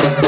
Thank you.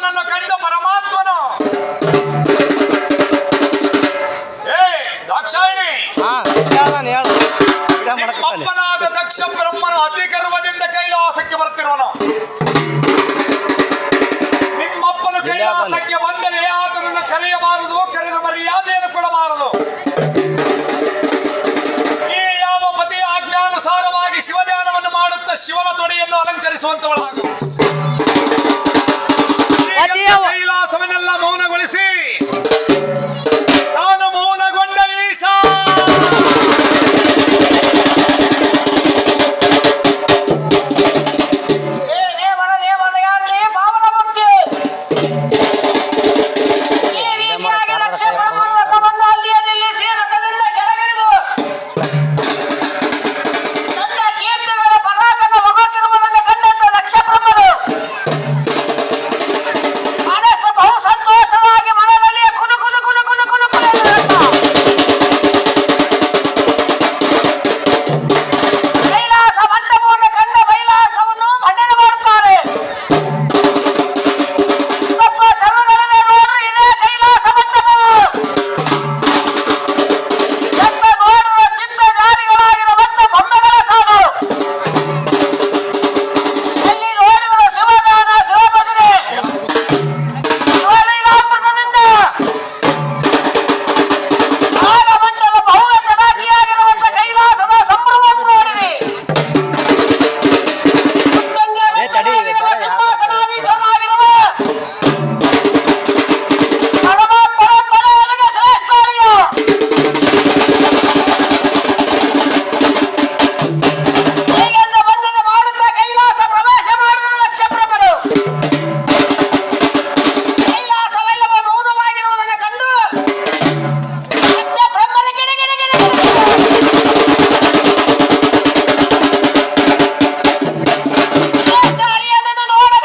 ಅವನನ್ನು ಕಂಡು ಪರಮಾತ್ಮನು. ಏ ದಾಕ್ಷಾಯಣಿ. ಪಾಪನಾದ ದಕ್ಷ ಬ್ರಹ್ಮನು ಅತಿ ಗರ್ವದಿಂದ ಕೈಲಾಸಕ್ಕೆ ಬರ್ತಿರುವನು ನಿಮ್ಮಪ್ಪನು ಕೈಲಾಸಕ್ಕೆ ಬಂದರೆ ಆತನನ್ನು ಕರೆಯಬಾರದು ಕರೆದ ಮರ್ಯಾದೆಯನ್ನು ಕೊಡಬಾರದು. ಈ ಯಾವ ಪತಿ ಆಜ್ಞಾನುಸಾರವಾಗಿ ಶಿವಧ್ಯಾನವನ್ನು ಮಾಡುತ್ತಾ ಶಿವನ ತೊಡೆಯನ್ನು ಅಲಂಕರಿಸುವಂತವಳಾಗ. É Deus,